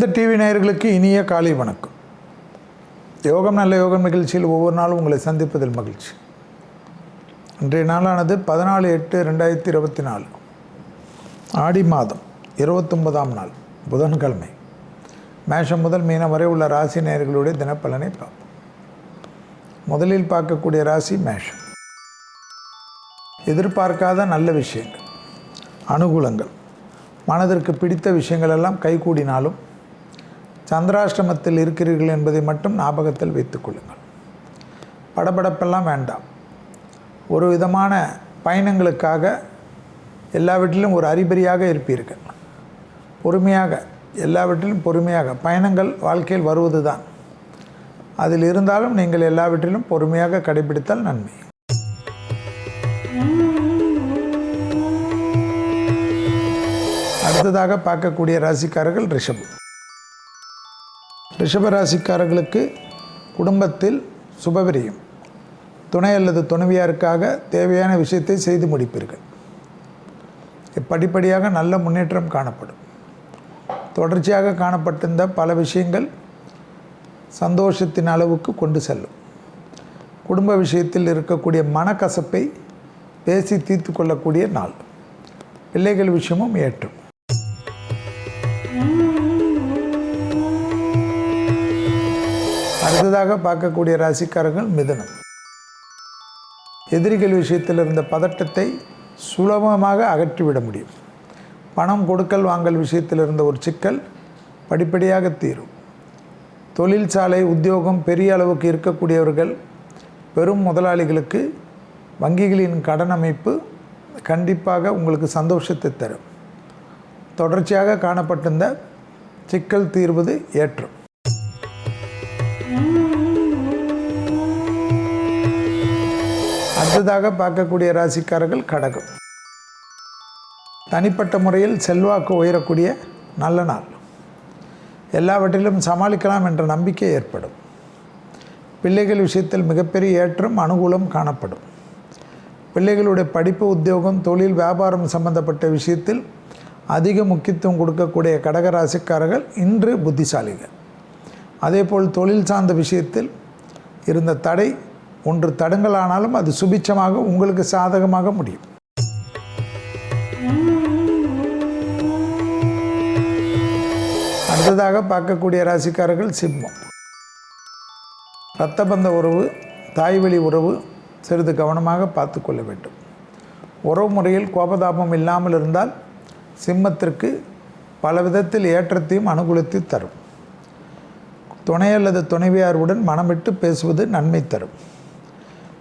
சேர்ந்த டிவி நேயர்களுக்கு இனிய காலை வணக்கம். யோகம் நல்ல யோகம் நிகழ்ச்சியில் ஒவ்வொரு நாளும் உங்களை சந்திப்பதில் மகிழ்ச்சி. இன்றைய நாளானது பதினாலு எட்டு ரெண்டாயிரத்தி இருபத்தி நாலு. ஆடி மாதம் இருபத்தொன்பதாம் நாள் புதன்கிழமை. மேஷம் முதல் மீனம் வரை உள்ள ராசி நேயர்களுடைய தினப்பலனை பார்ப்போம். முதலில் பார்க்கக்கூடிய ராசி மேஷம். எதிர்பார்க்காத நல்ல விஷயங்கள் அனுகூலங்கள் மனதிற்கு பிடித்த விஷயங்கள் எல்லாம் கைகூடினாலும் சந்திராஷ்டமத்தில் இருக்கிறீர்கள் என்பதை மட்டும் ஞாபகத்தில் வைத்துக் கொள்ளுங்கள். படபடப்பெல்லாம் வேண்டாம். ஒரு விதமான பயணங்களுக்காக எல்லாவற்றிலும் ஒரு அறிபறியாக இருப்பீர்கள். பொறுமையாக எல்லாவற்றிலும் பொறுமையாக. பயணங்கள் வாழ்க்கையில் வருவது தான் அதில் இருந்தாலும் நீங்கள் எல்லாவற்றிலும் பொறுமையாக கடைபிடித்தால் நன்மை. அடுத்ததாக பார்க்கக்கூடிய ராசிக்காரர்கள் ரிஷபம். ரிஷபராசிக்காரர்களுக்கு குடும்பத்தில் சுபவிரியம். துணை அல்லது துணைவியாருக்காக தேவையான விஷயத்தை செய்து முடிப்பீர்கள். படிப்படியாக நல்ல முன்னேற்றம் காணப்படும். தொடர்ச்சியாக காணப்பட்டிருந்த பல விஷயங்கள் சந்தோஷத்தின் அளவுக்கு கொண்டு செல்லும். குடும்ப விஷயத்தில் இருக்கக்கூடிய மனக்கசப்பை பேசி தீர்த்து கொள்ளக்கூடிய நாள். பிள்ளைகள் விஷயமும் ஏற்றும். அடுத்ததாக பார்க்கக்கூடிய ராசிக்காரர்கள் மிதனம். எதிரிகள் விஷயத்தில் இருந்த பதட்டத்தை சுலபமாக அகற்றிவிட முடியும். பணம் கொடுக்கல் வாங்கல் விஷயத்தில் இருந்த ஒரு சிக்கல் படிப்படியாக தீரும். தொழிற்சாலை உத்தியோகம் பெரிய அளவுக்கு இருக்கக்கூடியவர்கள் பெரும் முதலாளிகளுக்கு வங்கிகளின் கடன் அமைப்பு கண்டிப்பாக உங்களுக்கு சந்தோஷத்தை தரும். தொடர்ச்சியாக காணப்பட்டிருந்த சிக்கல் தீர்வது ஏற்றம். அடுத்ததாக பார்க்கக்கூடிய ராசிக்காரர்கள் கடகம். தனிப்பட்ட முறையில் செல்வாக்கு உயரக்கூடிய நல்ல நாள். எல்லாவற்றிலும் சமாளிக்கலாம் என்ற நம்பிக்கை ஏற்படும். பிள்ளைகள் விஷயத்தில் மிகப்பெரிய ஏற்றம் அனுகூலம் காணப்படும். பிள்ளைகளுடைய படிப்பு உத்தியோகம் தொழில் வியாபாரம் சம்பந்தப்பட்ட விஷயத்தில் அதிக முக்கியத்துவம் கொடுக்கக்கூடிய கடகராசிக்காரர்கள் இன்று புத்திசாலிகள். அதேபோல் தொழில் சார்ந்த விஷயத்தில் இருந்த தடை ஒன்று தடங்கலானாலும் அது சுபிச்சமாக உங்களுக்கு சாதகமாக முடியும். அடுத்ததாக பார்க்கக்கூடிய ராசிக்காரர்கள் சிம்மம். இரத்தபந்த உறவு தாய்வழி உறவு சிறிது கவனமாக பார்த்து கொள்ள வேண்டும். உறவு முறையில் கோபதாபம் இல்லாமல் இருந்தால் சிம்மத்திற்கு பல விதத்தில் ஏற்றத்தையும் அனுகூலத்தையும் தரும். துணை அல்லது துணைவியாருடன் மனமிட்டு பேசுவது நன்மை தரும்.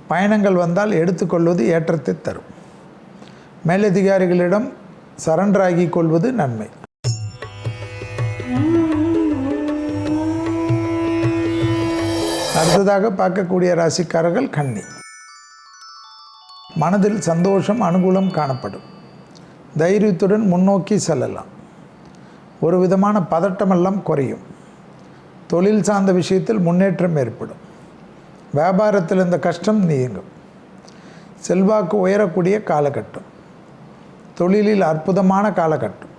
பயணங்கள் வந்தால் எடுத்துக்கொள்வது ஏற்றத்தை தரும். மேலதிகாரிகளிடம் சரண்டராகி கொள்வது நன்மை. அடுத்ததாக பார்க்கக்கூடிய ராசிக்காரர்கள் கன்னி. மனதில் சந்தோஷம் அனுகூலம் காணப்படும். தைரியத்துடன் முன்னோக்கி செல்லலாம். ஒரு விதமான பதட்டமெல்லாம் குறையும். தொழில் சார்ந்த விஷயத்தில் முன்னேற்றம் ஏற்படும். வியாபாரத்தில் இந்த கஷ்டம் நீங்கும். செல்வாக்கு உயரக்கூடிய காலகட்டம். தொழிலில் அற்புதமான காலகட்டம்.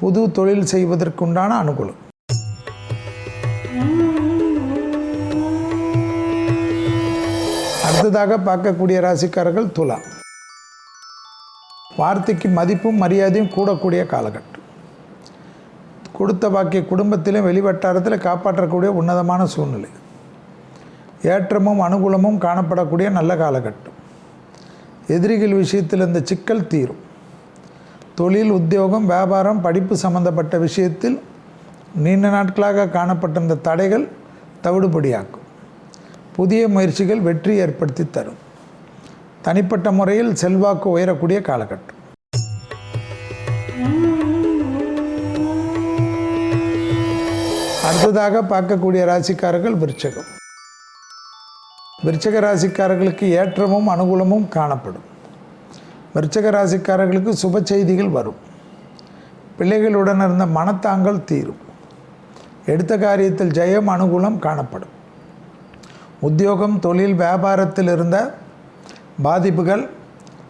புது தொழில் செய்வதற்குண்டான அனுகூலம். அடுத்ததாக பார்க்கக்கூடிய ராசிக்காரர்கள் துலா வார்த்தைக்கு மதிப்பும் மரியாதையும் கூடக்கூடிய காலகட்டம். கொடுத்த பாக்கிய குடும்பத்திலும் வெளிவட்டாரத்தில் காப்பாற்றக்கூடிய உன்னதமான சூழ்நிலை. ஏற்றமும் அனுகூலமும் காணப்படக்கூடிய நல்ல காலகட்டம். எதிரிகள் விஷயத்தில் இந்த சிக்கல் தீரும். தொழில் உத்தியோகம் வியாபாரம் படிப்பு சம்பந்தப்பட்ட விஷயத்தில் நீண்ட நாட்களாக காணப்பட்டிருந்த தடைகள் தவிடுபடியாக்கும். புதிய முயற்சிகள் வெற்றி ஏற்படுத்தி தரும். தனிப்பட்ட முறையில் செல்வாக்கு உயரக்கூடிய காலகட்டம். அடுத்ததாக பார்க்கக்கூடிய ராசிக்காரர்கள் விருச்சகம். விருச்சக ராசிக்காரர்களுக்கு ஏற்றமும் அனுகூலமும் காணப்படும். விருச்சக ராசிக்காரர்களுக்கு சுப செய்திகள் வரும். பிள்ளைகளுடன் இருந்த மனத்தாங்கள் தீரும். எடுத்த காரியத்தில் ஜெயம் அனுகூலம் காணப்படும். உத்தியோகம் தொழில் வியாபாரத்தில் இருந்த பாதிப்புகள்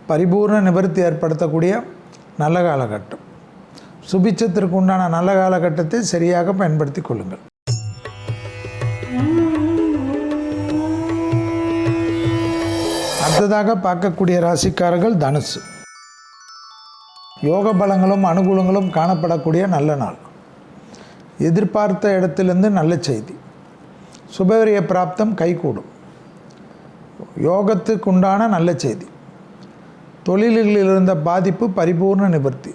பரிபூர்ண நிவர்த்தி ஏற்படுத்தக்கூடிய நல்ல காலகட்டம். சுபிச்சத்திற்கு உண்டான நல்ல காலகட்டத்தை சரியாக பயன்படுத்தி கொள்ளுங்கள். அடுத்ததாக பார்க்கக்கூடிய ராசிக்காரர்கள் தனுசு. யோக பலங்களும் அனுகூலங்களும் காணப்படக்கூடிய நல்ல நாள். எதிர்பார்த்த இடத்திலிருந்து நல்ல செய்தி. சுபவரிய பிராப்தம் கைகூடும். யோகத்துக்கு உண்டான நல்ல செய்தி. தொழில்களில் இருந்த பாதிப்பு பரிபூர்ண நிவர்த்தி.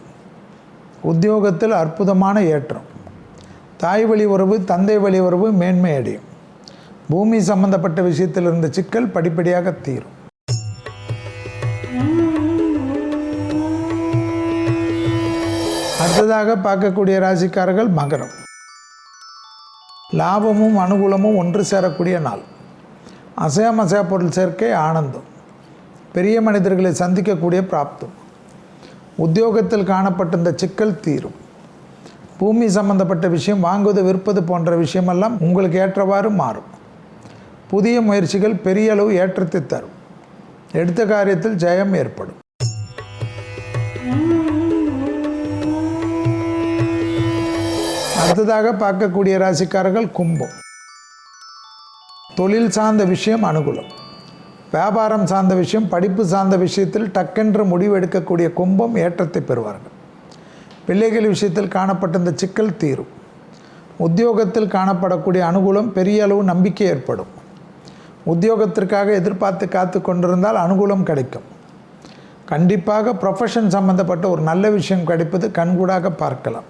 உத்தியோகத்தில் அற்புதமான ஏற்றம். தாய் வழி உறவு தந்தை வழி உறவு மேன்மை அடையும் பூமி சம்பந்தப்பட்ட விஷயத்தில் இருந்த சிக்கல் படிப்படியாக தீரும். அடுத்ததாக பார்க்கக்கூடிய ராசிக்காரர்கள் மகரம். லாபமும் அனுகூலமும் ஒன்று சேரக்கூடிய நாள். அசையாமசையா பொருள் சேர்க்கை ஆனந்தம். பெரிய மனிதர்களை சந்திக்கக்கூடிய பிராப்தம். உத்தியோகத்தில் காணப்பட்டிருந்த சிக்கல் தீரும். பூமி சம்பந்தப்பட்ட விஷயம் வாங்குவது விற்பது போன்ற விஷயமெல்லாம் உங்களுக்கு ஏற்றவாறு மாறும். புதிய முயற்சிகள் பெரிய அளவு ஏற்றத்தை தரும். எடுத்த காரியத்தில் ஜெயம் ஏற்படும். அடுத்ததாக பார்க்கக்கூடிய ராசிக்காரர்கள் கும்பம். தொழில் சார்ந்த விஷயம் அனுகூலம். வியாபாரம் சார்ந்த விஷயம் படிப்பு சார்ந்த விஷயத்தில் டக்கென்று முடிவு எடுக்கக்கூடிய கும்பம் ஏற்றத்தை பெறுவார்கள். பிள்ளைகள் விஷயத்தில் காணப்பட்ட இந்த சிக்கல் தீரும். உத்தியோகத்தில் காணப்படக்கூடிய அனுகூலம் பெரிய அளவு நம்பிக்கை ஏற்படும். உத்தியோகத்திற்காக எதிர்பார்த்து காத்து கொண்டிருந்தால் அனுகூலம் கிடைக்கும். கண்டிப்பாக ப்ரொஃபஷன் சம்மந்தப்பட்ட ஒரு நல்ல விஷயம் கிடைப்பது கண்கூடாக பார்க்கலாம்.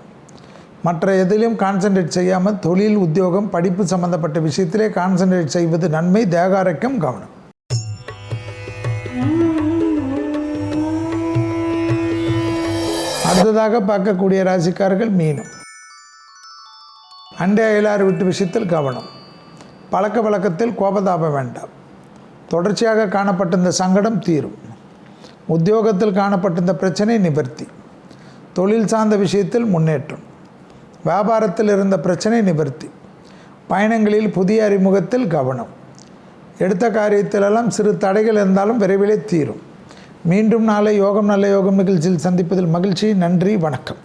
மற்ற எதிலும் கான்சென்ட்ரேட் செய்யாமல் தொழில் உத்தியோகம் படிப்பு சம்பந்தப்பட்ட விஷயத்திலே கான்சென்ட்ரேட் செய்வது நன்மை தேகாரக்கம் கவனம். அடுத்ததாக பார்க்கக்கூடிய ராசிக்காரர்கள் மீனம். அண்டை அயலாறு விட்டு விஷயத்தில் கவனம். பழக்க வழக்கத்தில் கோபதாபம் வேண்டாம். தொடர்ச்சியாக காணப்பட்டிருந்த சங்கடம் தீரும். உத்தியோகத்தில் காணப்பட்டிருந்த பிரச்சனை நிவர்த்தி. தொழில் சார்ந்த விஷயத்தில் முன்னேற்றம். வியாபாரத்தில் இருந்த பிரச்சனை நிவர்த்தி. பயணங்களில் புதிய அறிமுகத்தில் கவனம். எடுத்த காரியத்திலெல்லாம் சிறு தடைகள் இருந்தாலும் விரைவிலே தீரும். மீண்டும் நாளை யோகம் நல்ல யோகம் நிகழ்ச்சியில் சந்திப்பதில் மகிழ்ச்சி. நன்றி வணக்கம்.